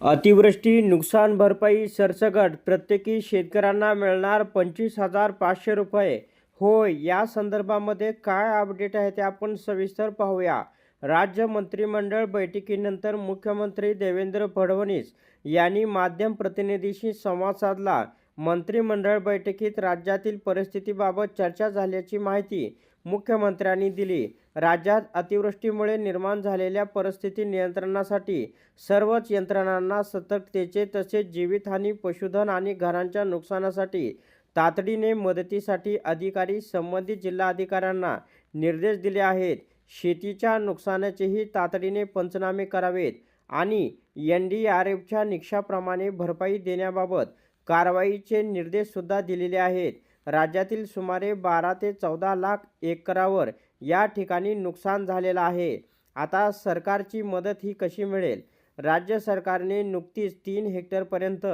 अतिवृष्टी नुकसान भरपाई सरसकट प्रत्येकी शेतकऱ्यांना मिळणार पंचवीस हजार पाचशे रुपये. होय या संदर्भामध्ये काय अपडेट आहे ते आपण सविस्तर पाहूया. राज्य मंत्रिमंडळ बैठकीनंतर मुख्यमंत्री देवेंद्र फडणवीस यांनी माध्यम प्रतिनिधीशी संवाद साधला. मंत्रिमंडळ बैठकीत राज्यातील परिस्थितीबाबत चर्चा झाल्याची माहिती मुख्यमंत्र्यांनी दिली. राज्यात अतिवृष्टीमुळे निर्माण झालेल्या परिस्थिती नियंत्रणासाठी सर्वच यंत्रणांना सतर्कतेचे तसेच जीवितहानी पशुधन आणि घरांच्या नुकसानासाठी तातडीने मदतीसाठी अधिकारी संबंधित जिल्हाधिकाऱ्यांना निर्देश दिले आहेत. शेतीच्या नुकसानाचेही तातडीने पंचनामे करावेत आणि एन डी आर एफच्या निकषाप्रमाणे भरपाई देण्याबाबत कारवाईचे निर्देशसुद्धा दिलेले आहेत. राज्यातील सुमारे बारा ते चौदा लाख एकरावर या ठिकाणी नुकसान झालेलं आहे. आता सरकारची मदत ही कशी मिळेल? राज्य सरकारने नुकतीच तीन हेक्टरपर्यंत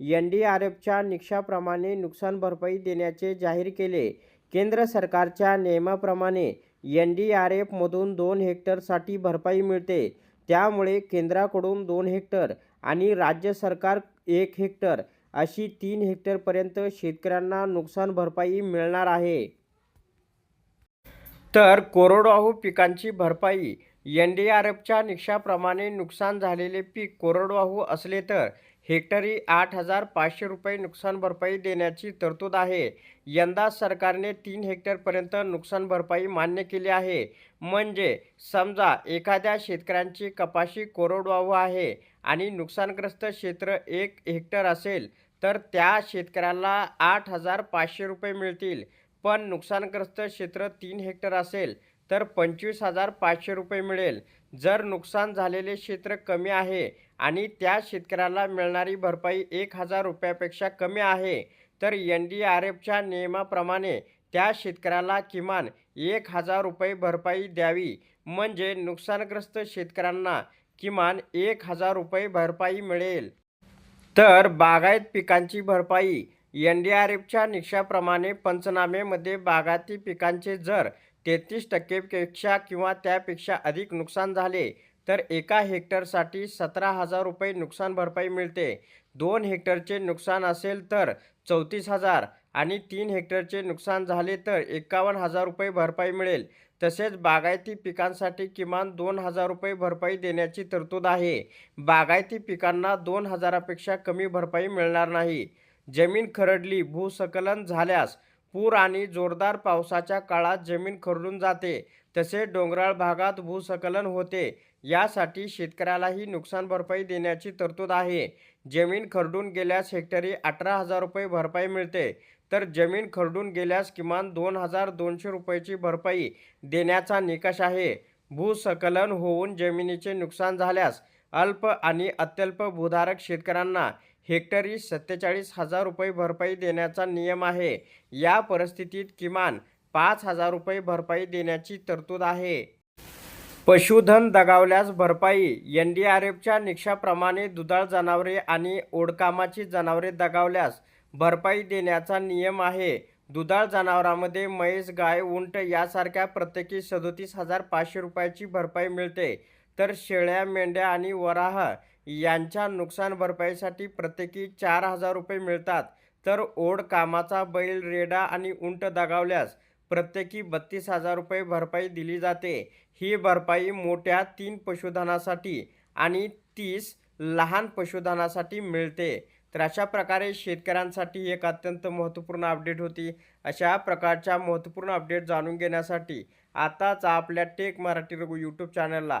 एन डी आर एफच्या निकषाप्रमाणे नुकसान भरपाई देण्याचे जाहीर केले. केंद्र सरकारच्या नियमाप्रमाणे एन डी आर एफमधून दोन हेक्टरसाठी भरपाई मिळते. त्यामुळे केंद्राकडून दोन हेक्टर आणि राज्य सरकार एक हेक्टर अशी तीन हेक्टरपर्यंत शेतकऱ्यांना नुकसान भरपाई मिळणार आहे. तर कोरडवाहू पिकांची भरपाई एन डी आर एफच्या निकषाप्रमाणे नुकसान झालेले पीक कोरडवाहू असले तर हेक्टरी आठ हजार पाचशे रुपये नुकसान भरपाई देण्याची तरतूद आहे. यंदा सरकारने तीन हेक्टरपर्यंत नुकसान भरपाई मान्य केली आहे. म्हणजे समजा एखाद्या शेतकऱ्यांची कपाशी कोरडवाहू आहे आणि नुकसानग्रस्त क्षेत्र एक हेक्टर असेल तर त्या शेतकऱ्याला आठ हजार पाचशे रुपये मिळतील. पण नुकसानग्रस्त क्षेत्र तीन हेक्टर असेल तर पंचवीस हजार पाचशे रुपये मिळेल. जर नुकसान झालेले क्षेत्र कमी आहे आणि त्या शेतकऱ्याला मिळणारी भरपाई एक हजार रुपयापेक्षा कमी आहे तर एन डी आर एफच्या नियमाप्रमाणे त्या शेतकऱ्याला किमान एक हजार रुपये भरपाई द्यावी. म्हणजे नुकसानग्रस्त शेतकऱ्यांना किमान एक हजार रुपये भरपाई मिळेल. तर बागायत पिकांची भरपाई एन डी आर एफच्या निकषाप्रमाणे पंचनामेमध्ये बागायती पिकांचे जर तेहतीस टक्केपेक्षा किंवा त्यापेक्षा अधिक नुकसान झाले तर एका हेक्टरसाठी सतरा हजार रुपये नुकसान भरपाई मिळते. दोन हेक्टरचे नुकसान असेल तर चौतीस हजार आणि तीन हेक्टरचे नुकसान झाले तर एकावन्न हजार रुपये भरपाई मिळेल. तसेच बागायती पिकांसाठी किमान दोन हजार रुपये भरपाई देण्याची तरतूद आहे. बागायती पिकांना दोन हजारापेक्षा कमी भरपाई मिळणार नाही. जमीन खरडली भूसकलन झाल्यास पूर आणि जोरदार पावसाच्या काळात जमीन खरडून जाते. तसे डोंगराळ भागात भूस्खलन होते. यासाठी शेतकऱ्यालाही नुकसान भरपाई देण्याची तरतूद आहे. जमीन खरडून गेल्यास हेक्टरी अठरा हजार रुपये भरपाई मिळते. तर जमीन खरडून गेल्यास किमान दोन हजार दोनशे रुपयाची भरपाई देण्याचा निकष आहे. भूसकलन होऊन जमिनीचे नुकसान झाल्यास अल्प आणि अत्यल्प भूधारक शेतकऱ्यांना हेक्टरी सत्तेचाळीस हजार रुपये भरपाई देण्याचा नियम आहे. या परिस्थितीत किमान पाच हजार रुपये भरपाई देण्याची तरतूद आहे. पशुधन दगावल्यास भरपाई एन डी आर एफच्या निकषाप्रमाणे दुधाळ जनावरे आणि ओढकामाची जनावरे दगावल्यास भरपाई देण्याचा नियम आहे. दुधाळ जनावरांमध्ये म्हैस गाय उंट यासारख्या प्रत्येकी सदोतीस हजार पाचशे रुपयाची भरपाई मिळते. तर शेळ्या मेंढ्या आणि वराह यांच्या नुकसान भरपाईसाठी प्रत्येकी चार हजार रुपये मिळतात. तर ओढ कामाचा बैल रेडा आणि उंट दगावल्यास प्रत्येकी बत्तीस हजार रुपये भरपाई दिली जाते. ही भरपाई मोठ्या तीन पशुधनासाठी आणि तीस लहान पशुधनासाठी मिळते. तर अशा प्रकारे शेतकऱ्यांसाठी एक अत्यंत महत्त्वपूर्ण अपडेट होती. अशा प्रकारच्या महत्त्वपूर्ण अपडेट जाणून घेण्यासाठी आताच आपल्या टेक मराठी रघु यूट्यूब चॅनलला